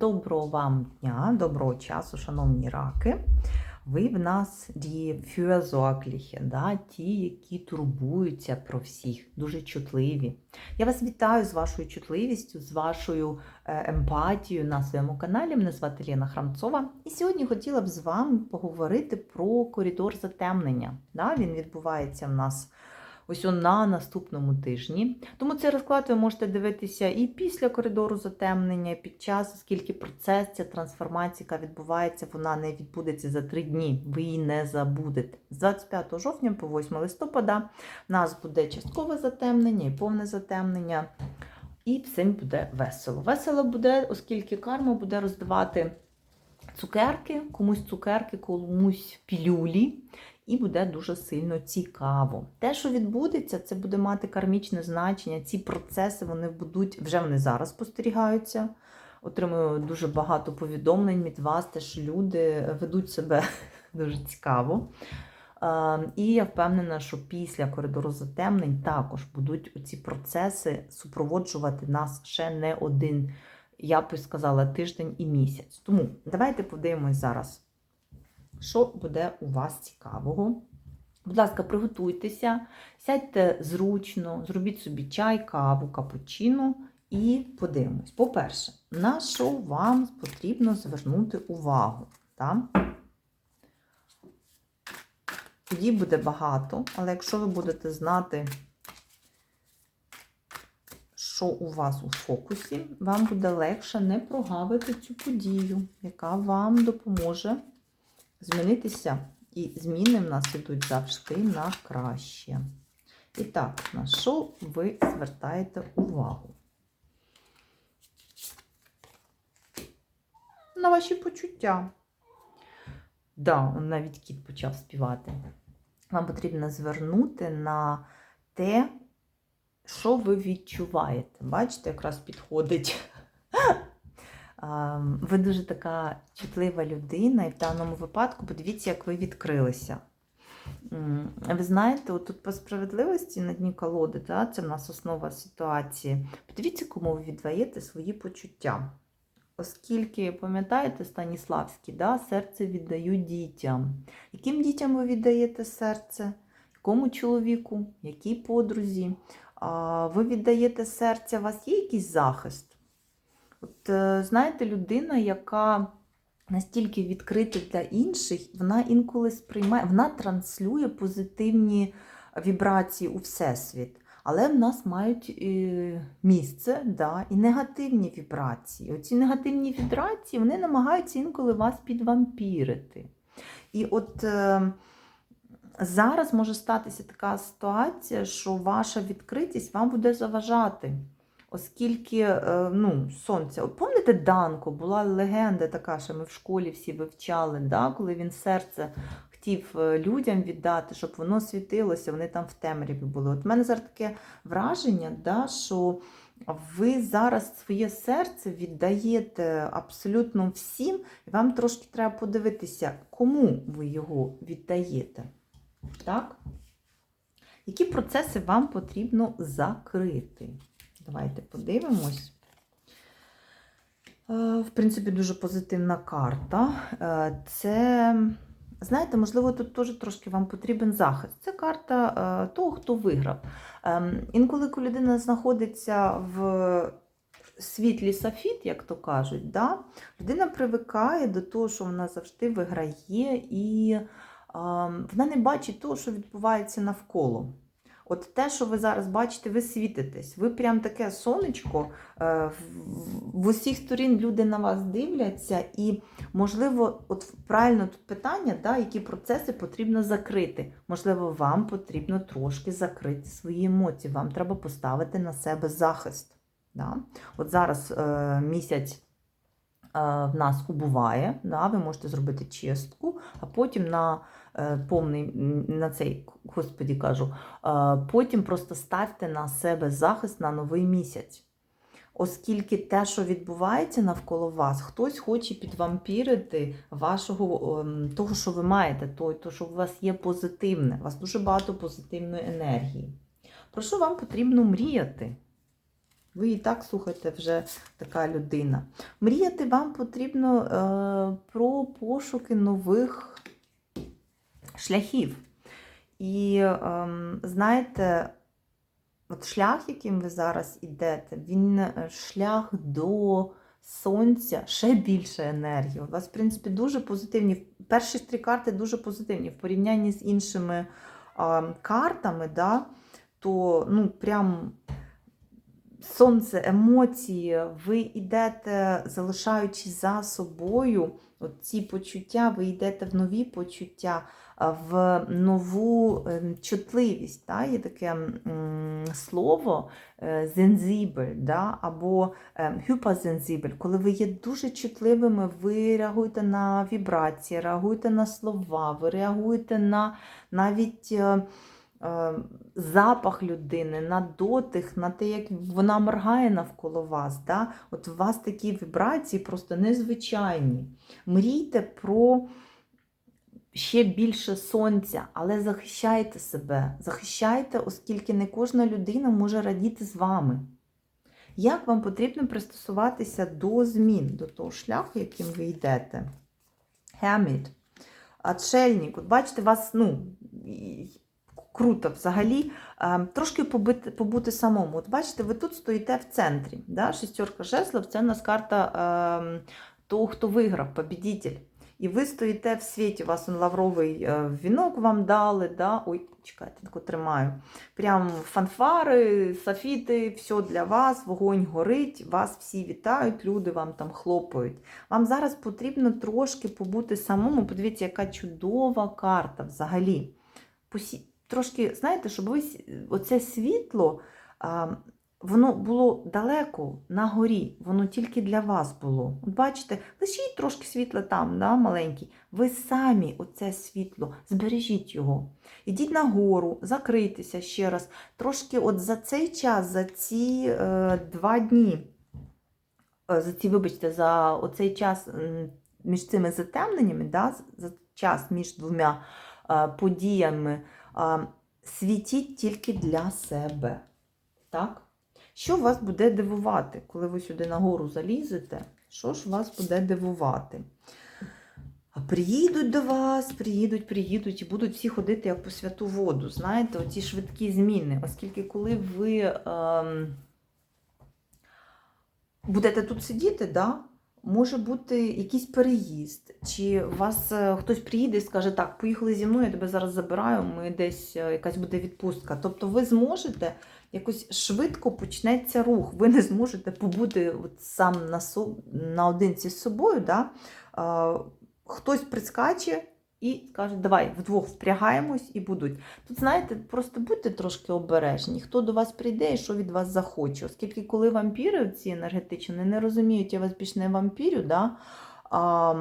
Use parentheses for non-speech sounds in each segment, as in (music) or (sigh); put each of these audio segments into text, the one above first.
Доброго вам дня, доброго часу, шановні раки. Ви в нас Fürsorgliche, да? ті, які турбуються про всіх, дуже чутливі. Я вас вітаю з вашою чутливістю, з вашою е, емпатією на своєму каналі. Мене звати Лена Храмцова. І сьогодні хотіла б з вами поговорити про коридор затемнення. Да? Він відбувається в нас ось на наступному тижні. Тому цей розклад ви можете дивитися і після коридору затемнення, і під час, оскільки процес, ця трансформація, яка відбувається, вона не відбудеться за три дні. Ви її не забудете. З 25 жовтня по 8 листопада в нас буде часткове затемнення і повне затемнення. І всім буде весело. Весело буде, оскільки карма буде роздавати цукерки, комусь цукерки, комусь пілюлі, і буде дуже сильно цікаво. Те, що відбудеться, це буде мати кармічне значення. Ці процеси вони будуть вже вони зараз спостерігаються. Отримую дуже багато повідомлень від вас, те, що люди ведуть себе (laughs) дуже цікаво. І я впевнена, що після коридору затемнень також будуть ці процеси супроводжувати нас ще не один, я б сказала, тиждень і місяць. Тому давайте подивимось зараз, що буде у вас цікавого. Будь ласка, приготуйтеся, сядьте зручно, зробіть собі чай, каву, капучино і подивимось. По-перше, на що вам потрібно звернути увагу? Так? Подій буде багато, але якщо ви будете знати, що у вас у фокусі, вам буде легше не прогавити цю подію, яка вам допоможе змінитися. І зміни в нас ідуть завжди на краще. І так, на що ви звертаєте увагу? На ваші почуття. Да, навіть кіт почав співати. Вам потрібно звернути на те, що ви відчуваєте. Бачите, якраз підходить. Ви дуже така чутлива людина, і в даному випадку подивіться, як ви відкрилися. Ви знаєте, тут по справедливості на дні колоди, да, це в нас основа ситуації. Подивіться, кому ви віддаєте свої почуття. Оскільки, пам'ятаєте, Станіславський, да, серце віддають дітям. Яким дітям ви віддаєте серце? Якому чоловіку, якій подрузі? Ви віддаєте серце, у вас є якийсь захист? От, е, знаєте, людина, яка настільки відкрита для інших, вона інколи сприймає, вона транслює позитивні вібрації у Всесвіт. Але в нас мають е, місце да, і негативні вібрації. Оці негативні вібрації вони намагаються інколи вас підвампірити. І от е, зараз може статися така ситуація, що ваша відкритість вам буде заважати. Оскільки е, ну, сонце, пам'ятаєте, Данко, була легенда така, що ми в школі всі вивчали, да, коли він серце хотів е, людям віддати, щоб воно світилося, вони там в темряві були. От в мене зараз таке враження, да, що ви зараз своє серце віддаєте абсолютно всім, і вам трошки треба подивитися, кому ви його віддаєте. Так? Які процеси вам потрібно закрити? Давайте подивимось. Е, в принципі, дуже позитивна карта. Е, це, знаєте, можливо, тут теж трошки вам потрібен захист. Це карта е, того, хто виграв. Ем, інколи коли людина знаходиться в світлі сафіт, як то кажуть, да, людина привикає до того, що вона завжди виграє, і ем, вона не бачить того, що відбувається навколо. От те, що ви зараз бачите, ви світитесь. Ви прям таке сонечко, е, в усіх сторін люди на вас дивляться, і, можливо, от правильно тут питання, да, які процеси потрібно закрити. Можливо, вам потрібно трошки закрити свої емоції, вам треба поставити на себе захист. Да? От зараз е, місяць в нас убуває, да, ви можете зробити чистку, а потім на Е, повний на цей, господі кажу, е, потім просто ставте на себе захист на новий місяць. Оскільки те, що відбувається навколо вас, хтось хоче підвампірити вашого, того, що ви маєте, то, що у вас є позитивне, у вас дуже багато позитивної енергії. Про що вам потрібно мріяти? Ви і так слухайте вже така людина. Мріяти вам потрібно е, про пошуки нових шляхів. І ем, знаєте, от шлях, яким ви зараз ідете, він е, шлях до сонця, ще більше енергії. У вас, в принципі, дуже позитивні. Перші три карти дуже позитивні в порівнянні з іншими ем, картами, да, то ну, прям сонце, емоції, ви йдете, залишаючи за собою ці почуття, ви йдете в нові почуття, в нову ем, чутливість. Да? Є таке слово зензібель, да? або hypersensibel, коли ви є дуже чутливими, ви реагуєте на вібрації, реагуєте на слова, ви реагуєте на навіть. Е, е, запах людини, на дотих, на те, як вона моргає навколо вас. Да? От у вас такі вібрації просто незвичайні. Мрійте про ще більше сонця, але захищайте себе, захищайте, оскільки не кожна людина може радіти з вами. Як вам потрібно пристосуватися до змін, до того шляху, яким ви йдете? Геміт, отшельник, от бачите, вас, ну, круто взагалі е, трошки побити, побути самому. От бачите, ви тут стоїте в центрі. Да? Шестерка жезлов це у нас карта е, того, хто виграв, побідитель. І ви стоїте в світі, у вас лавровий е, вінок вам дали. Да? Ой, чекайте, таку тримаю. Прям фанфари, софіти, все для вас, вогонь горить, вас всі вітають, люди вам там хлопають. Вам зараз потрібно трошки побути самому. Подивіться, яка чудова карта взагалі. Трошки, знаєте, щоб ви оце світло, воно було далеко на горі, воно тільки для вас було. От бачите, лишіть трошки світла там, да, маленький. Ви самі оце світло, збережіть його. Ідіть на гору, закрийтеся ще раз. Трошки от за цей час, за ці е, два дні, е, за ці, вибачте, за оцей час між цими затемненнями, да, за час між двома е, подіями, е, світіть тільки для себе. Так? Що вас буде дивувати, коли ви сюди нагору залізете? Що ж вас буде дивувати? А приїдуть до вас, приїдуть, приїдуть і будуть всі ходити як по святу воду. Знаєте, оці швидкі зміни. Оскільки коли ви ем, будете тут сидіти, да, може бути якийсь переїзд, чи вас е, хтось приїде і скаже, так, поїхали зі мною, я тебе зараз забираю, ми десь е, якась буде відпустка. Тобто ви зможете якось швидко почнеться рух. Ви не зможете побути от сам на наодинці з собою. Да? Е, Хтось прискаче і скажуть, давай вдвох впрягаємось і будуть. Тут, знаєте, просто будьте трошки обережні, хто до вас прийде і що від вас захоче. Оскільки, коли вампіри ці енергетичні не розуміють, я вас більш не вампірю, да? а,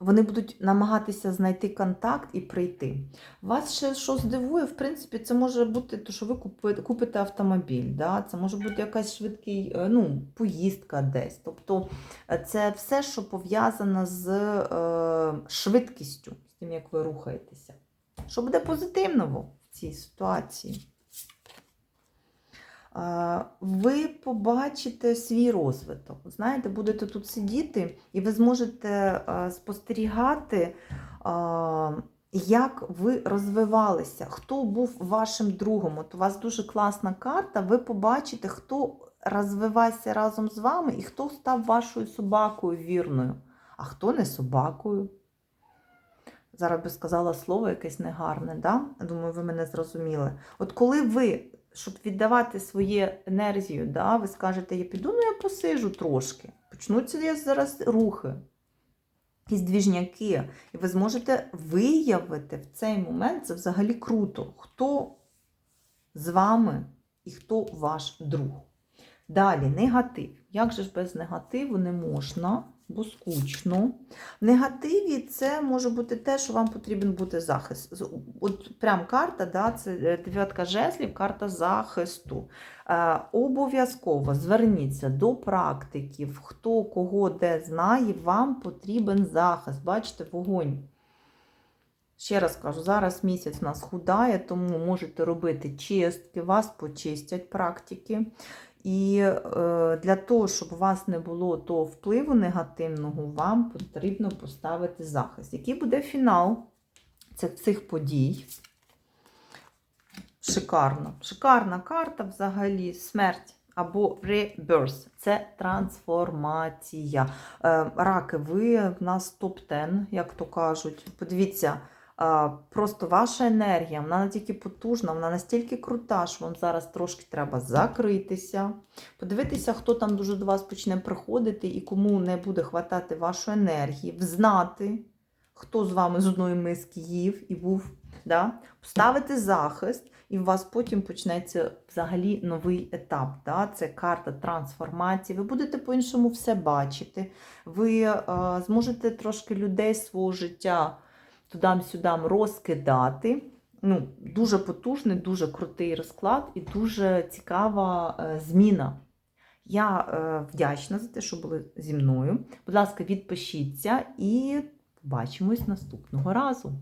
вони будуть намагатися знайти контакт і прийти. Вас ще що здивує, в принципі, це може бути, то, що ви купите, купите автомобіль, да? це може бути якась швидкий, е, ну, поїздка десь. Тобто е, це все, що пов'язано з е, швидкістю, з тим, як ви рухаєтеся. Що буде позитивного в цій ситуації? Ви побачите свій розвиток. Знаєте, будете тут сидіти, і ви зможете спостерігати, як ви розвивалися, хто був вашим другом. От у вас дуже класна карта, ви побачите, хто розвивався разом з вами і хто став вашою собакою вірною, а хто не собакою. Зараз би сказала слово якесь негарне, да? думаю, ви мене зрозуміли. От коли ви, щоб віддавати свою енергію, да, ви скажете, я піду, ну я посижу трошки. Почнуться зараз рухи, якісь двіжняки, і ви зможете виявити в цей момент, це взагалі круто, хто з вами і хто ваш друг. Далі, негатив. Як же ж без негативу не можна, бо скучно. В негативі це може бути те, що вам потрібен бути захист. От прям карта, да, це е, дев'ятка жезлів, карта захисту. Е, обов'язково зверніться до практиків, хто кого де знає, вам потрібен захист. Бачите, вогонь. Ще раз кажу, зараз місяць нас худає, тому можете робити чистки, вас почистять практики. І е, для того, щоб у вас не було того впливу негативного, вам потрібно поставити захист. Який буде фінал цих, подій? Шикарно. Шикарна карта взагалі смерть або rebirth. Це трансформація. Е, Раки, ви в нас топ-10, як то кажуть. Подивіться, просто ваша енергія, вона настільки потужна, вона настільки крута, що вам зараз трошки треба закритися, подивитися, хто там дуже до вас почне приходити і кому не буде хватати вашої енергії, взнати, хто з вами з одної миски їв і був. Да? Поставити захист, і у вас потім почнеться взагалі новий етап. Да? Це карта трансформації. Ви будете по-іншому все бачити. Ви е, зможете трошки людей свого життя тудам-сюдам розкидати. Ну, дуже потужний, дуже крутий розклад і дуже цікава е, зміна. Я е, вдячна за те, що були зі мною. Будь ласка, відпишіться і побачимось наступного разу.